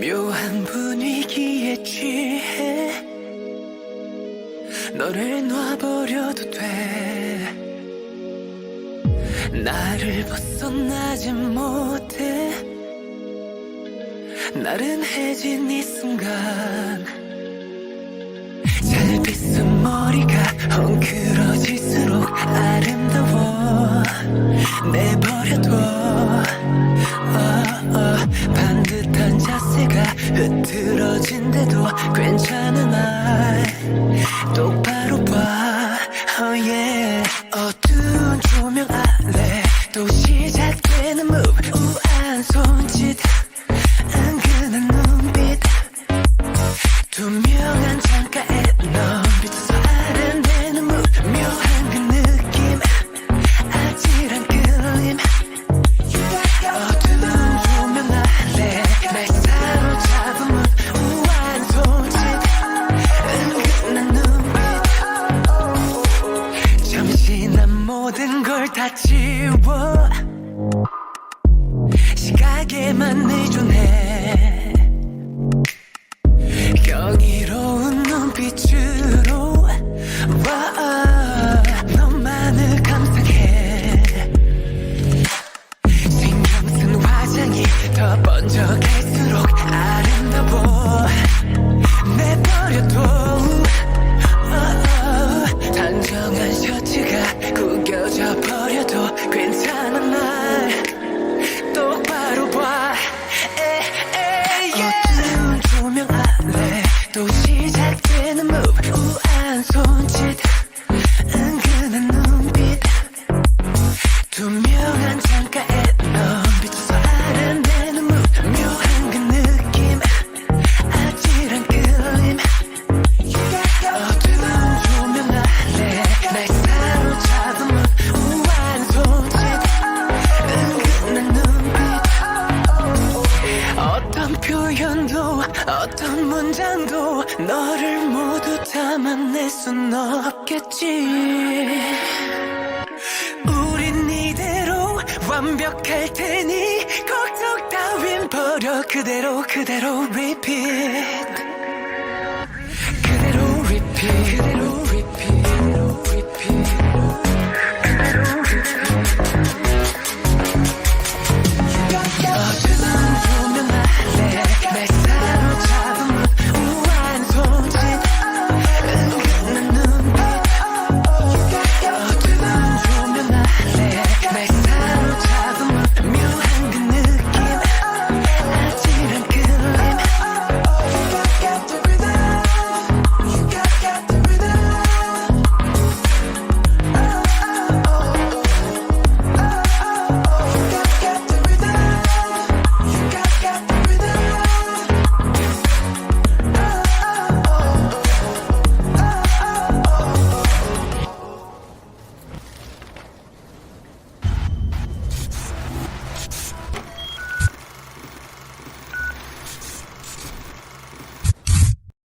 묘한 분위기에 취해 너를 놔버려도 돼 나를 벗어나지 못해. 나른해진 이 순간 잘 빗은 머리가 헝클어질수록 아름다워. 내버려둬. 어, 어, 반듯한 자세가 흐트러진데도 괜찮은 날 똑바로 봐. Oh yeah. 어두 잠시 난 모든 걸 다 지워. 시각에만 의존해 경이로운 눈빛으로 와. 너만을 감상해. 쓴 화장이 더 번져갈수록 표현도 어떤 문장도 너를 모두 담아낼 순 없겠지. 우린 이대로 완벽할 테니 걱정 따윈 버려. 그대로 그대로 repeat. 그대로 repeat.